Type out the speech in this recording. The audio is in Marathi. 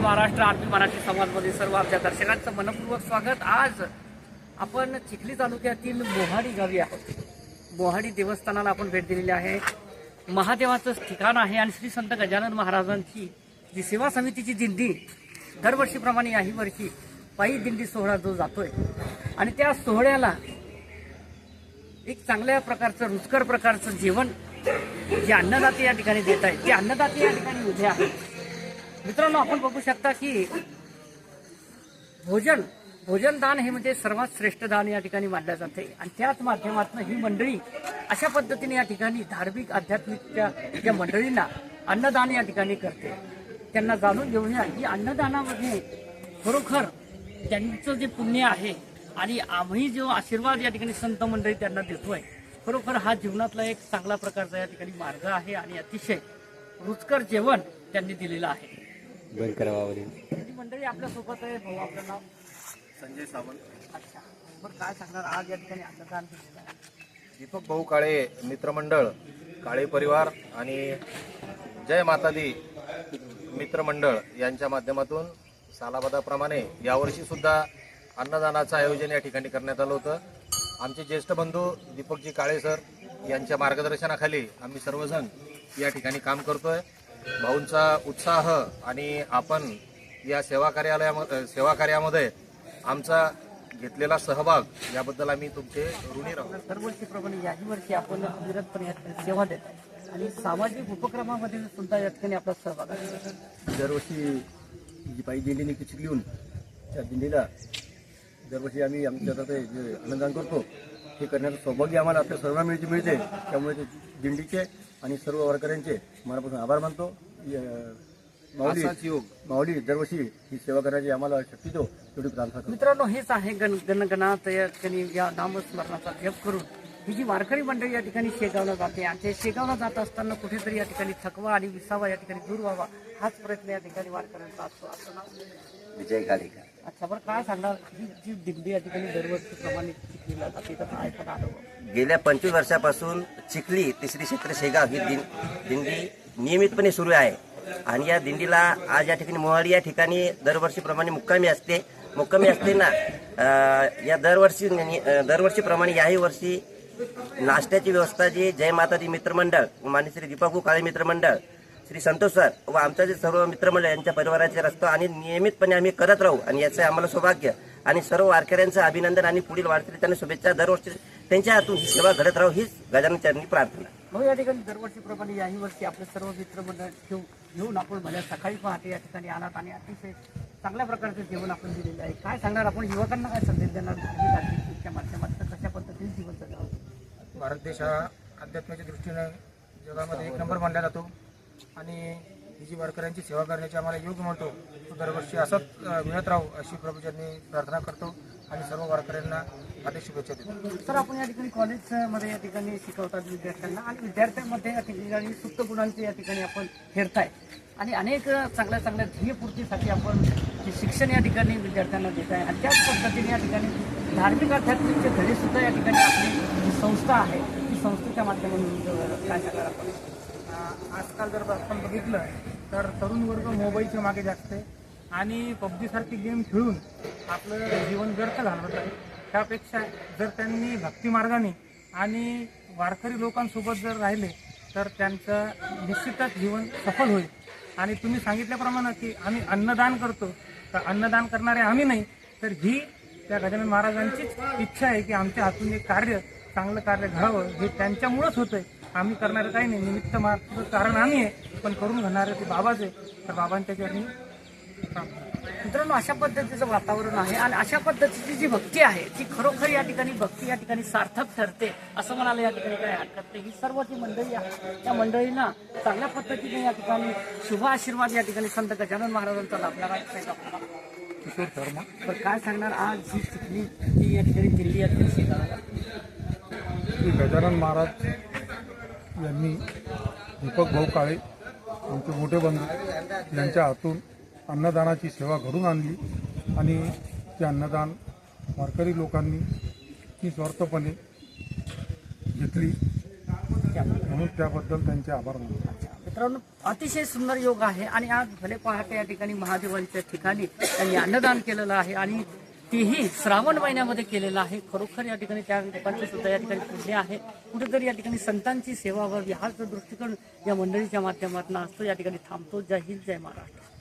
महाराष्ट्र. आरती मराठी समाजमध्ये सर्व आमच्या दर्शकांचं मनपूर्वक स्वागत. आज आपण चिखली तालुक्यातील मोहाडी गावी आहोत. मोहाडी देवस्थानाला आपण भेट दिलेली आहे. महादेवाचं ठिकाण आहे आणि श्री संत गजानन महाराजांची जी सेवा समितीची दिंडी दरवर्षीप्रमाणे याही वर्षी पायी दिंडी सोहळा जो जातोय. आणि त्या सोहळ्याला एक चांगल्या प्रकारचं रुचकर प्रकारचं जेवण जे अन्नदाते या ठिकाणी देत आहेत ते अन्नदाते या ठिकाणी उभे आहेत. मित्रांनो आपण बघू शकता की भोजन भोजनदान हे म्हणजे सर्वात श्रेष्ठ दान या ठिकाणी मानलं जाते. आणि त्याच माध्यमातून ही मंडळी अशा पद्धतीने या ठिकाणी धार्मिक आध्यात्मिकच्या ज्या मंडळींना अन्नदान या ठिकाणी करते. त्यांना जाणून घेऊया की अन्नदानामध्ये खरोखर त्यांचं जे पुण्य आहे आणि आम्ही जो आशीर्वाद या ठिकाणी संत मंडळी त्यांना देतोय खरोखर हा जीवनातला एक चांगला प्रकारचा या ठिकाणी मार्ग आहे आणि अतिशय रुचकर जेवण त्यांनी दिलेलं आहे. मंडळी आपल्यासोबत आहे भाऊ आपलं नाव? संजय सावंत. अच्छा. बरं काय सांगणार? आज या ठिकाणी अन्नदान केलेलं आहे? दीपक भाऊ काळे मित्रमंडळ काळे परिवार आणि जय माता दी मित्रमंडळ यांच्या माध्यमातून सालाबादाप्रमाणे यावर्षी सुद्धा अन्नदानाचं आयोजन या ठिकाणी करण्यात आलं होतं. आमचे ज्येष्ठ बंधू दीपकजी काळे सर यांच्या मार्गदर्शनाखाली आम्ही सर्वजण या ठिकाणी काम करतोय. भाऊंचा उत्साह आणि आपण या सेवा कार्यालयामध्ये सेवा कार्यामध्ये आमचा घेतलेला सहभाग याबद्दल आम्ही तुमचे ऋणी राहू. दरवर्षीप्रमाणे याही वर्षी आपण विरतपणे सेवा देत आणि सामाजिक उपक्रमामध्ये सुद्धा या ठिकाणी आपला सहभाग आहे. दरवर्षी जी पायी निघते चिखलीहून त्या दिंडीला दरवर्षी आम्ही आमच्यातर्फे जे अन्नदान करतो हे करण्याचं सौभाग्य आम्हाला आपल्या सर्वांना मिळते मिळते. त्यामुळे ते दिंडीचे आणि सर्व वारकऱ्यांचे मनापासून आभार मानतो. माऊली माऊली दरवर्षी ही सेवा करण्याची आम्हाला शक्ती दो तेवढी प्रार्थना करतो मित्रांनो हेच आहे गण गणगणात या ठिकाणी या नामस्मरणाचा जप करून ही जी वारकरी मंडळी या ठिकाणी शेगावला जाते आणि ते शेगावला जात असताना कुठेतरी या ठिकाणी थकवा आणि विसावा या ठिकाणी दूर व्हावा हाच प्रयत्न या ठिकाणी वारकऱ्यांचा असतो. असं नाव? विजय गाडेकर अच्छा बरं काय सांगणार ही जी दिंडी या ठिकाणी दरवर्षीप्रमाणे चिखलीला जाते गेल्या पंचवीस वर्षापासून चिखली तिसरी क्षेत्र शेगाव ही दिन दिंडी नियमितपणे सुरू आहे. आणि या दिंडीला आज या ठिकाणी मोहाडी या ठिकाणी दरवर्षीप्रमाणे मुक्कामी असते. मुक्कामी असताना अं, या दरवर्षी अं, दरवर्षीप्रमाणे याही वर्षी नाश्त्याची व्यवस्था जी जय माताजी मित्रमंडळ मान्य श्री दीपकू काळे मित्रमंडळ श्री संतोष सर व आमचं जे सर्व मित्रमंडळ यांच्या परिवाराचे रस्तो आणि नियमितपणे आम्ही करत राहू आणि याचं आम्हाला सौभाग्य. आणि सर्व वारकऱ्यांचं अभिनंदन आणि पुढील वारकरी त्यांना शुभेच्छा. दरवर्षी त्यांच्या हातून ही सेवा घडत राहू हीच गजानन चरणी प्रार्थना. मग या ठिकाणी दरवर्षीप्रमाणे याही वर्षी आपले सर्व मित्रमंडळ घेऊन घेऊन आपण भल्या सकाळी पहाटे या ठिकाणी आलात आणि अतिशय चांगल्या प्रकारचं जेवण आपण दिलेलं आहे. काय सांगणार आपण? युवकांना काय संदेश देणार? ही माध्यमातून कशा पद्धतीने जीवन जगावं भारत देश हा अध्यात्माच्या दृष्टीनं जगामध्ये एक नंबर मानला जातो. आणि ही जी वारकऱ्यांची सेवा करण्याची आम्हाला योग म्हणतो तो दरवर्षी असाच मिळत राहू अशी प्रभूच्यांनी प्रार्थना करतो आणि सर्व वारकऱ्यांना हार्दिक शुभेच्छा देतो. सर आपण या ठिकाणी कॉलेजमध्ये या ठिकाणी शिकवतात विद्यार्थ्यांना आणि विद्यार्थ्यांमध्ये या ठिकाणी सुप्त गुणांचे या ठिकाणी आपण हेरताय. आणि अनेक चांगल्या चांगल्या ध्येयपूर्तीसाठी आपण जे शिक्षण या ठिकाणी विद्यार्थ्यांना देत आहे आणि त्याच पद्धतीने या ठिकाणी धार्मिक आध्यात्मिकचे धडेसुद्धा या ठिकाणी आपली संस्था आहे ती संस्थेच्या माध्यमातून काय करणार आपण आजकाल जर आपण बघितलं तर तरुण वर्ग मोबाईलच्या मागे जास्त आहे. आणि पबजीसारखी गेम खेळून आपलं जीवन व्यर्थ घालवत आहे. त्यापेक्षा जर त्यांनी भक्तिमार्गाने आणि वारकरी लोकांसोबत जर राहिले तर त्यांचं निश्चितच जीवन सफल होईल. आणि तुम्ही सांगितल्याप्रमाणे की आम्ही अन्नदान करतो. तर अन्नदान करणारे आम्ही नाही तर ही त्या गजानन महाराजांचीच इच्छा आहे की आमच्या हातून एक कार्य चांगलं कार्य घडावं हे त्यांच्यामुळंच होतं आहे आम्ही करणारं काही नाही. निमित्त मात्र कारण आम्ही आहे. पण करून घेणारे ते बाबाच आहे. तर बाबांच्या चरणी. मित्रांनो अशा पद्धतीचं वातावरण आहे आणि अशा पद्धतीची जी भक्ती आहे ती खरोखर या ठिकाणी भक्ती या ठिकाणी सार्थक ठरते असं म्हणायला या ठिकाणी काही हरकत नाही. ही सर्व जी मंडळी आहे त्या मंडळींना चांगल्या पद्धतीने या ठिकाणी शुभ आशीर्वाद या ठिकाणी संत गजानन महाराजांचा किशोर शर्मा. तर काय सांगणार आज ही चिखली जी या ठिकाणी दिल्ली या ठिकाणी गजानन महाराज यांनी दीपक भाऊ काळे आमचे मोठे बंधू यांच्या हातून अन्नदानाची सेवा घडून आणली आणि ते अन्नदान वारकरी लोकांनी निस्वार्थपणे घेतली. म्हणून त्याबद्दल त्यांचे आभार मानतो. मित्रांनो अतिशय सुंदर योग आहे आणि आज भले पहाटे या ठिकाणी महादेवांच्या ठिकाणी त्यांनी अन्नदान केलेलं आहे आणि तेही श्रावण महिन्यामध्ये केलेलं आहे. खरोखर या ठिकाणी त्या लोकांची सुद्धा या ठिकाणी पुण्य आहे. कुठेतरी या ठिकाणी संतांची सेवा व्हावी हाच दृष्टिकोन या मंडळीच्या माध्यमातून असतो या ठिकाणी थांबतो. जय हिंद जय महाराष्ट्र.